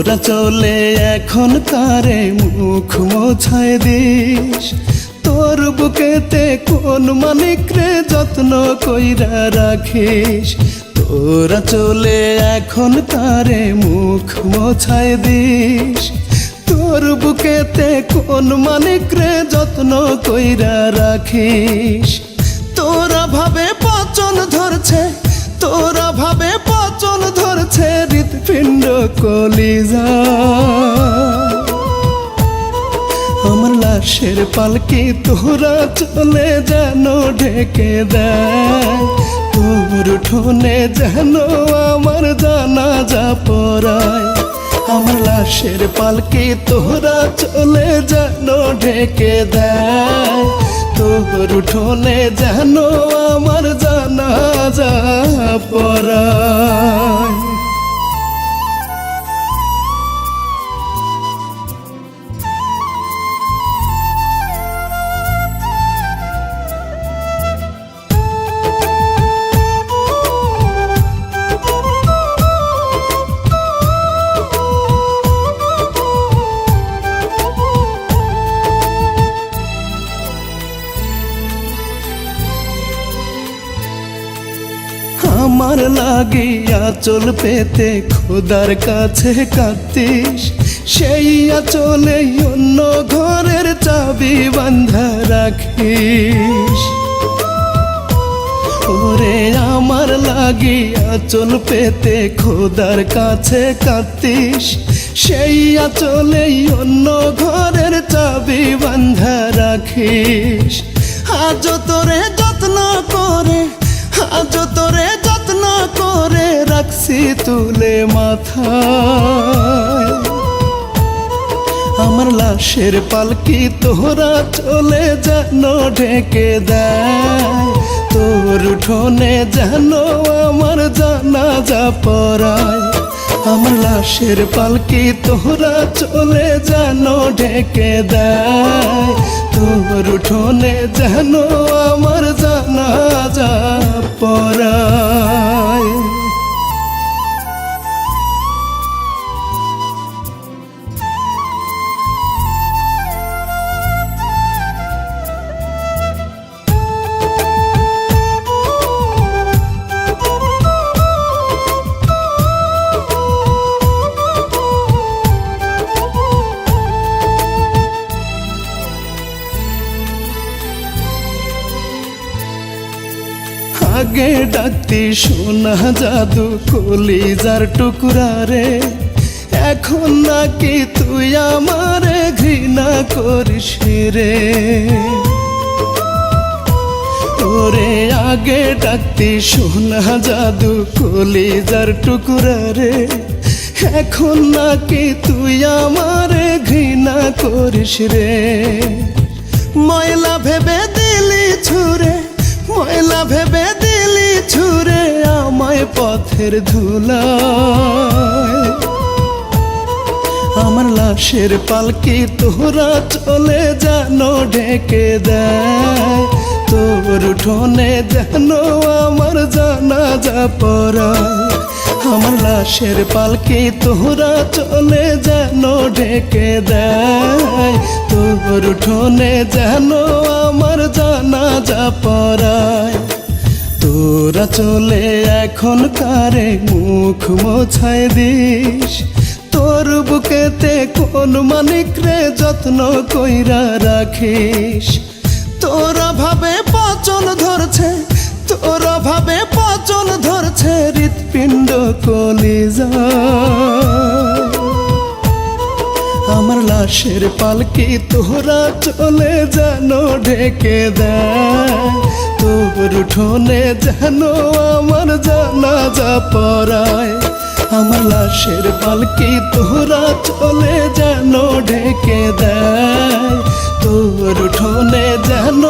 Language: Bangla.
চলে এখন কারে মুখ মোছায় দিস। তোর বুকেতে কোন মানিক রে যত্ন কইরা রাখিস। তোরা চলে এখন তারে মুখ মোছায় দিস। তোর বুকেতে কোন মানিক রে যত্ন কইরা রাখিস। তোরা ভাবে পচন ধরছে তোরা ভাবে পচন ধরছে হৃৎপিণ্ড কলিজা। আমার লাশের পালকি তোরা চলে যেন ঢেকে দেয়। উঠোনে যেন আমার জানা যা পড়ায়। আমার লাশের পালকি তোরা চলে যেন ঢেকে দেয়। তোর উঠোনে যেন আমার জানা যা আমার লাগিয়া চল পেতে খোদার কাছে কাঁদিস সেই আচলে অন্য ঘরের চাবি বান্ধা রাখিস। ওরে আমার লাগিয়া চল পেতে খোদার কাছে কাঁদিস সেই আচলে অন্য ঘরের চাবি বান্ধা রাখিস। আজ তোরে রাখছি তুলে মাথা। আমার লাশের পালকি তোরা চলে যেন ঢেকে দেয়। তোর উঠোনে যেন আমার জানা যা পড়ায়। আমার লাশের পালকি তোরা চলে যেন ঢেকে দেয়। তোর উঠোনে যেন আমার জানা যা আগে ডাকতি সোনা জাদু কলিজার টুকরা রে। এখন নাকি তুই আমারে ঘৃণা করিস রে। ওরে আগে ডাকতি সোনা জাদু কলিজার টুকরা রে। এখন নাকি তুই আমারে ঘৃণা করিস রে। ময়লা ভেবে দিলি ছুরে ময়লা ভেবে দিলি ছুরে আমায় পথের ধুলা আমার লাশের পালকি তোরা চলে জানো ঢেকে দেয়। তোর উঠোনে যেন আমার জানা যা পড়ায়। আমার লাশের পালকি তোরা চলে যেন ঢেকে দেয়। তোর উঠোনে যেন আমার জানা যা পড়ায়। তোরা চলে এখন কারে মুখ মোছায় দিস? তোর বুকেতে কোন মানিক রে যত্ন কইরা রাখিস? তোরা ভাবে পচন ধরছে তোরা ভাবে পচন ধরছে হৃৎপিণ্ড কলিজা। আমার লাশের পালকি তোরা চলে যেন ঢেকে দেয়। তোর উঠোনে যেন আমার জানা যা পড়ায়। আমার লাশের পালকি তোরা চলে যেন ঢেকে দেয়। তোর উঠোনে যেন